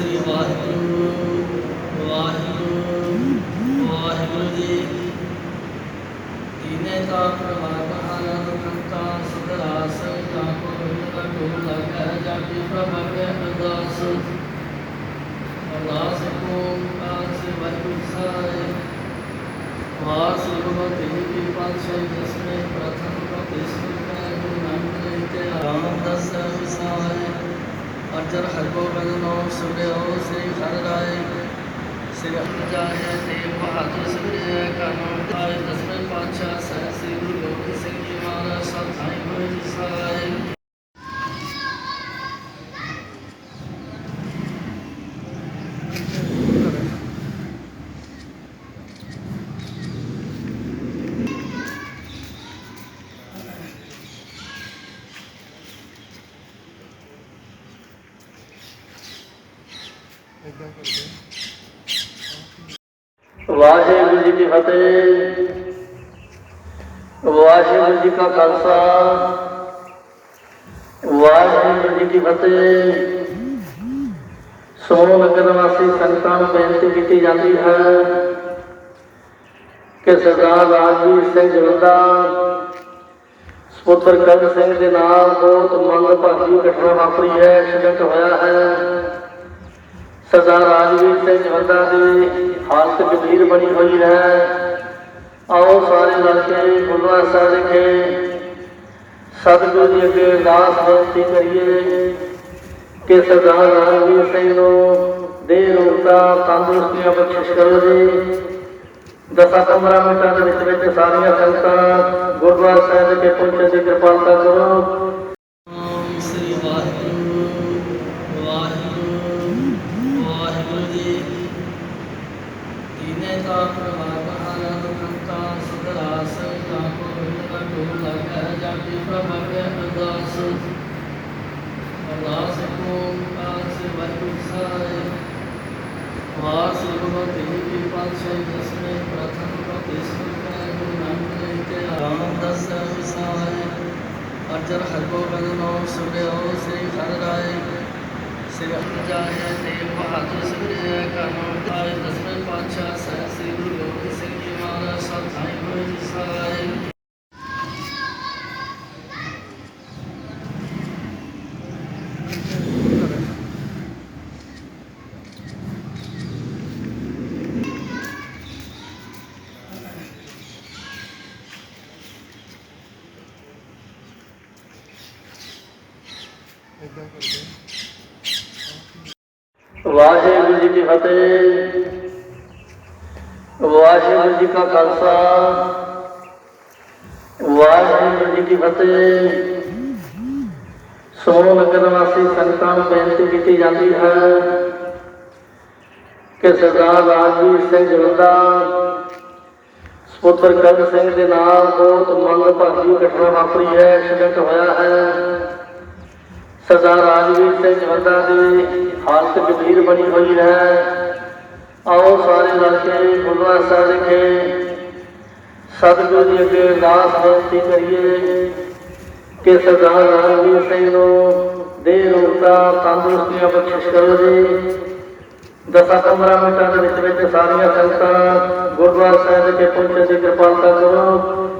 ਸ੍ਰੀ ਵਾਹਿਗੁਰੂ ਵਾਹਿਗੁਰੂ ਵਾਹਿਗੁਰੂ ਜੀ। ਦੀਨੇ ਤਾਂ ਪ੍ਰਵਾਨ ਆਨੰਦ ਕੰਤਾ ਸੁਖਰਾਸ ਤਾਂ ਕੋ ਵਿਦ ਢੋਲ ਲਗੈ ਜਾਤੀ ਪ੍ਰਭਵ ਅਰਦਾਸ। ਅਰਦਾਸ ਕੋ ਕਾਸ ਵਾਹਿਗੁਰੂ ਸਾਰੇ। ਵਾਰ ਸ੍ਰੀ ਗੁਰੂ ਅਰਜਨ ਹਰਗੋਬਿੰਦ ਨੋ ਸੁਣਿਓ, ਸ੍ਰੀ ਹਰਿ ਰਾਏ ਸ੍ਰੀ ਅਜਾਏ ਤੇ ਬਹਾਦਰ ਸ੍ਰੀ ਕਰਮ ਤਾਏ ਦਸਵੇਂ ਪਾਤਸ਼ਾਹ ਸਹਿ ਸ੍ਰੀ ਗੁਰੂ ਗੋਬਿੰਦ ਸਿੰਘ ਜੀ ਮਹਾਰਾਜ ਸਤਿ ਹੋਏ ਜੀ ਸਾਰੇ ਵਾਹਿਗੁਰੂ ਜੀ ਕੀ ਫਤਿਹ। ਵਾਹਿਗੁਰੂ ਜੀ ਕਾ ਖਾਲਸਾ। ਵਾਹਿਗੁਰੂ ਜੀ ਕੀ ਫਤਿਹ। ਸੋਮ ਨਗਰ ਵਾਸੀ ਸੰਗਤਾਂ ਨੂੰ ਬੇਨਤੀ ਕੀਤੀ ਜਾਂਦੀ ਹੈ ਕਿ ਸਰਦਾਰ ਰਾਜਵੀਰ ਸਿੰਘ ਜਵੰਦਾ, ਸਪੁੱਤਰ ਕਰਨ ਸਿੰਘ ਦੇ ਨਾਲ ਬਹੁਤ ਮੰਦਭਾਗੀ ਘਟਨਾ ਵਾਪਰੀ ਹੈ, ਐਕਸੀਡੈਂਟ ਹੋਇਆ ਹੈ। ਸਰਦਾਰ ਰਾਜਵੀਰ ਸਿੰਘ ਜਵੰਦਾ ਦੀ ਹਾਲਤ ਗੰਭੀਰ ਬਣੀ ਹੋਈ ਹੈ। ਆਓ ਸਾਰੇ ਰਲ ਕੇ ਗੁਰਦੁਆਰਾ ਸਾਹਿਬ ਵਿਖੇ ਸਤਿਗੁਰੂ ਜੀ ਅੱਗੇ ਅਰਦਾਸ ਬੇਨਤੀ ਕਰੀਏ ਕਿ ਸਰਦਾਰ ਰਾਜਵੀਰ ਸਿੰਘ ਨੂੰ ਦੇਹ ਰੋਗਤਾ ਤੰਦਰੁਸਤੀਆਂ ਬਖਸ਼ਿਸ਼ ਕਰੋ ਜੀ। ਦਸਾਂ ਪੰਦਰਾਂ ਮਿੰਟਾਂ ਦੇ ਵਿੱਚ ਵਿੱਚ ਸਾਰੀਆਂ ਸੰਗਤਾਂ ਗੁਰਦੁਆਰਾ ਸਾਹਿਬ ਵਿਖੇ ਪਹੁੰਚਣ ਦੀ ਕਿਰਪਾਲਤਾ ਕਰੋ ਓਮ ਸ੍ਰੀ ਵਾਹਿਗੁਰੂ ਵਾਹਿਗੁਰੂ ਵਾਹਿਗੁਰੂ ਜੀ ਦੀਨੇ ਤਾਂ ਪ੍ਰਵਾਨ ਆਨੰਦ ਕੰਤਾ ਸੁਖਰਾਸ ਤਾਂ ਕੋ ਵਿਦ ਢੋਲ ਲਗੈ ਜਾਤੀ ਪ੍ਰਭਵ ਅਰਦਾਸ। ਅਰਦਾਸ ਕੋ ਕਾਸ ਵਾਹਿਗੁਰੂ ਸਾਰੇ ਵਾਰ ਸ੍ਰੀ ਗੁਰੂ ਤੇਰੀ ਕਿਰਪਾ ਸੇ ਜਿਸਨੇ ਪ੍ਰਥਮ ਪ੍ਰਤਿਸ਼ਠਿਤ ਕੈ ਗੁਰੂ ਨਾਨਕ ਦੇਵ ਸ੍ਰੀ ਹਰਿ ਰਾਏ। ਸ੍ਰੀ ਅਜਾਏ ਤੇ ਬਹਾਦਰ ਸ੍ਰੀ ਕਰਮ ਤਾਏ ਦਸਵੇਂ ਪਾਤਸ਼ਾਹ ਸਹਿ ਸ੍ਰੀ ਗੁਰੂ ਗੋਬਿੰਦ ਸਿੰਘ ਜੀ ਮਹਾਰਾਜ। ਸਤਿ ਹੋਏ ਜੀ ਸਾਰੇ ਵਾਹਿਗੁਰੂ ਜੀ ਕੀ ਫਤਿਹ। ਵਾਹਿਗੁਰੂ ਜੀ ਕਾ ਖਾਲਸਾ। ਵਾਹਿਗੁਰੂ ਜੀ ਕੀ ਫਤਿਹ। ਸੋਮ ਨਗਰ ਵਾਸੀ ਸੰਗਤਾਂ ਨੂੰ ਬੇਨਤੀ ਕੀਤੀ ਜਾਂਦੀ ਹੈ ਕਿ ਸਰਦਾਰ ਰਾਜਵੀਰ ਸਿੰਘ ਜਵੰਦਾ ਸਪੁੱਤਰ ਕਰਨ ਸਿੰਘ ਦੇ ਨਾਲ ਬਹੁਤ ਮੰਦਭਾਗੀ ਘਟਨਾ ਵਾਪਰੀ ਹੈ ਐਕਸੀਡੈਂਟ ਹੋਇਆ ਹੈ। ਸਰਦਾਰ ਰਾਜਵੀਰ ਸਿੰਘ ਜਵੰਦਾ ਦੀ ਹਾਲਤ ਗੰਭੀਰ ਬਣੀ ਹੋਈ ਹੈ। ਆਓ ਸਾਰੇ ਰਲ ਕੇ ਗੁਰਦੁਆਰਾ ਸਾਹਿਬ ਵਿਖੇ ਸਤਿਗੁਰੂ ਜੀ ਅੱਗੇ ਅਰਦਾਸ ਬੇਨਤੀ ਕਰੀਏ ਕਿ ਸਰਦਾਰ ਰਾਜਵੀਰ ਸਿੰਘ ਨੂੰ ਦੇਹ ਰੋਗਤਾ ਤੰਦਰੁਸਤੀਆਂ ਬਖਸ਼ਿਸ਼ ਕਰੋ ਜੀ। ਦਸਾਂ ਪੰਦਰਾਂ ਮਿੰਟਾਂ ਦੇ ਵਿੱਚ ਵਿੱਚ ਸਾਰੀਆਂ ਸੰਗਤਾਂ ਗੁਰਦੁਆਰਾ ਸਾਹਿਬ ਵਿਖੇ ਪਹੁੰਚਣ ਦੀ ਕਿਰਪਾਲਤਾ ਕਰੋ।